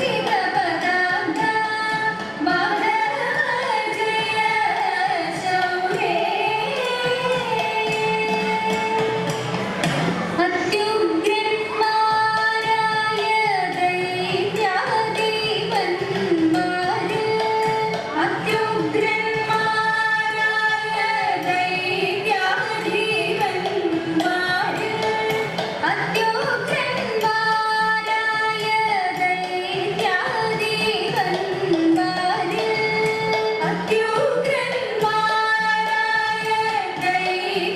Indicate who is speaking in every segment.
Speaker 1: Thank you. day.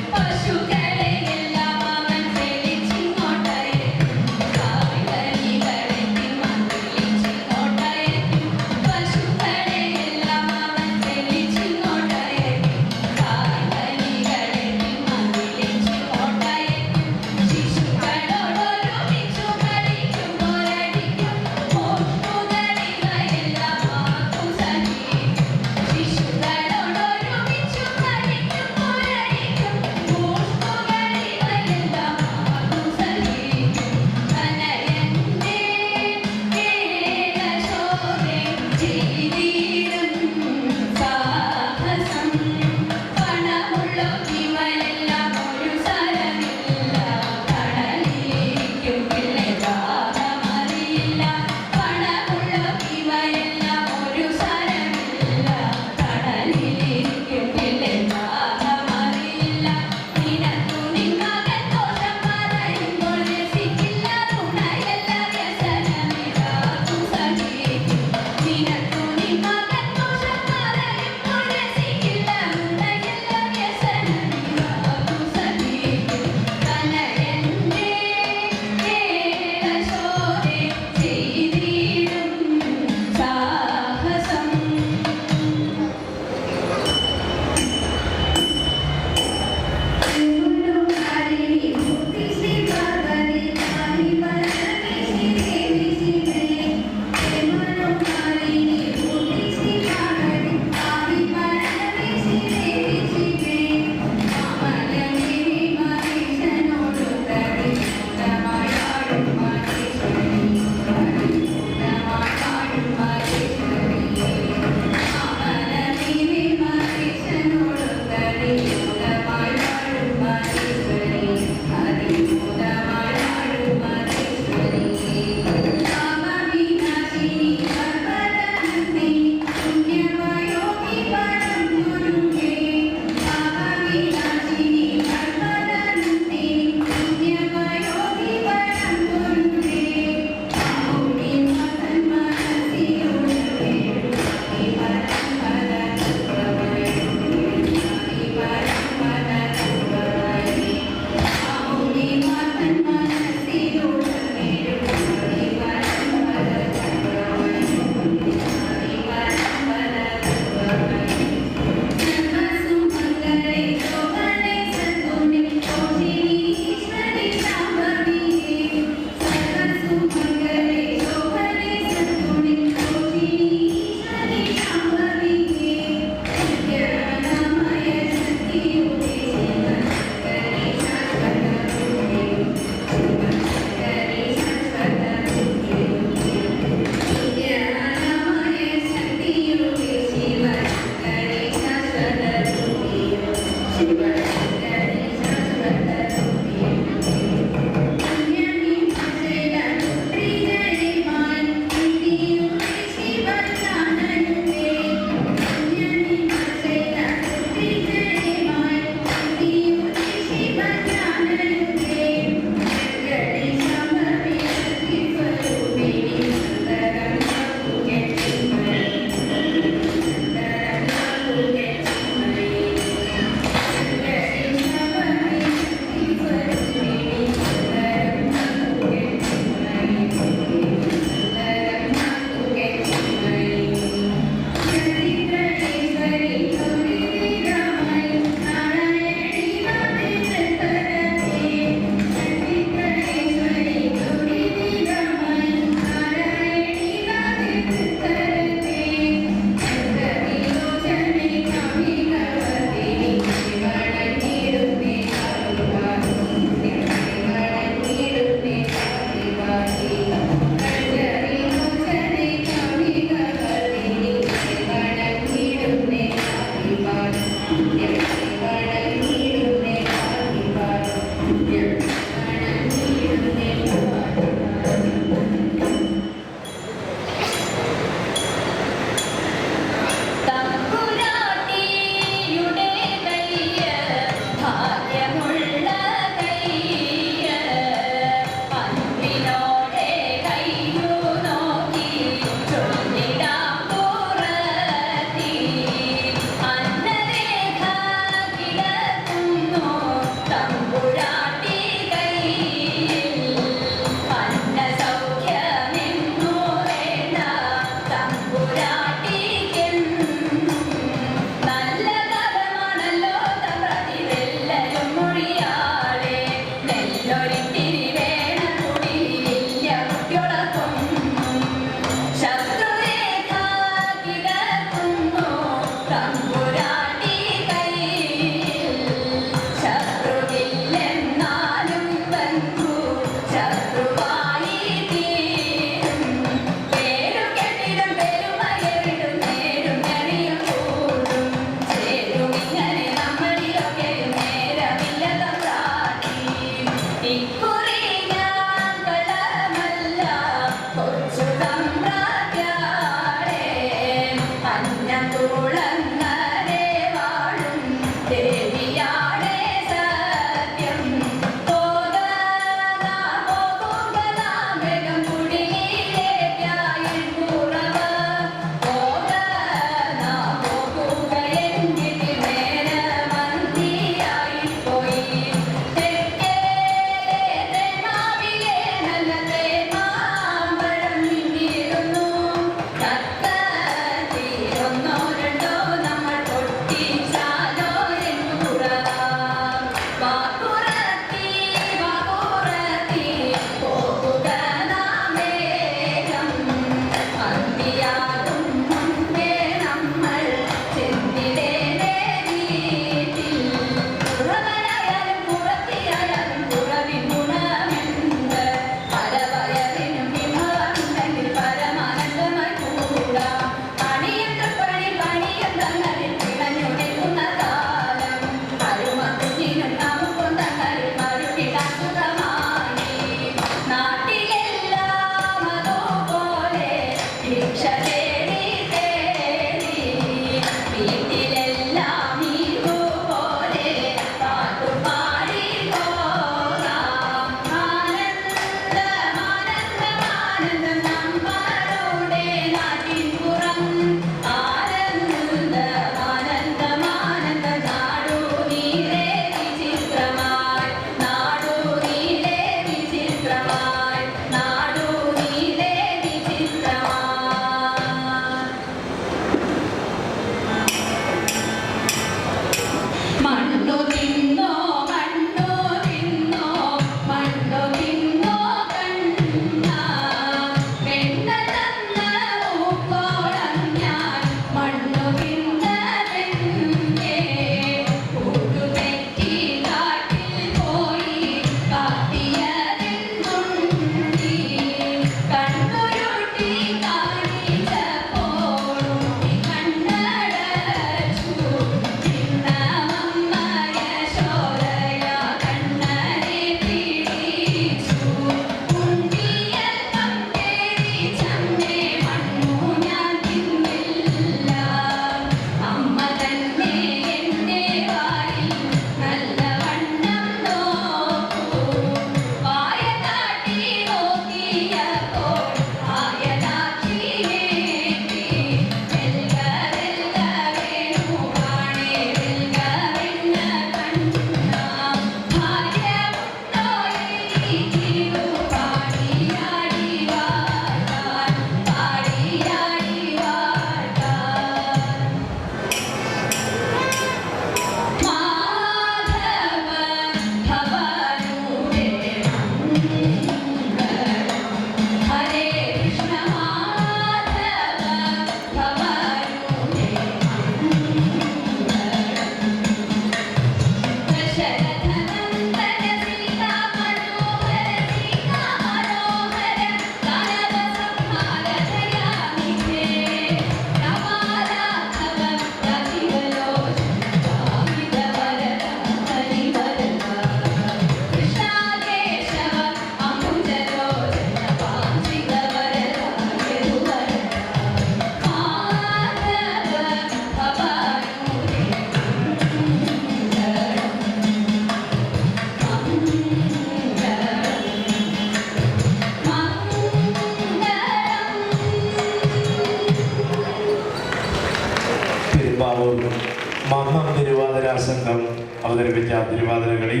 Speaker 1: Mannam Thiruvathira സംഘം അവതരിപ്പിച്ച തിരുവാതിരകളി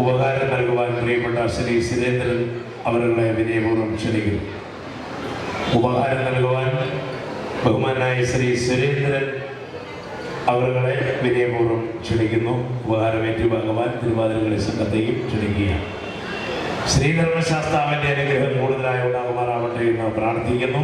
Speaker 1: ഉപകാരം നൽകുവാൻ പ്രിയപ്പെട്ട ശ്രീ സുരേന്ദ്രൻ അവരുടെ വിനയപൂർവം ക്ഷണിക്കുന്നു. ഉപകാരം നൽകുവാൻ ബഹുമാനായ ശ്രീ സുരേന്ദ്രൻ അവരുടെ വിനയപൂർവം ക്ഷണിക്കുന്നു. ഉപകാരമേറ്റു ഭഗവാൻ തിരുവാതിരകളി സംഘത്തെയും ക്ഷണിക്കുകയാണ്. ശ്രീധർമ്മശാസ്താവിന്റെ അനുഗ്രഹം കൂടുതലായി ഉണ്ടാകുമാറാവട്ടെ എന്ന് പ്രാർത്ഥിക്കുന്നു.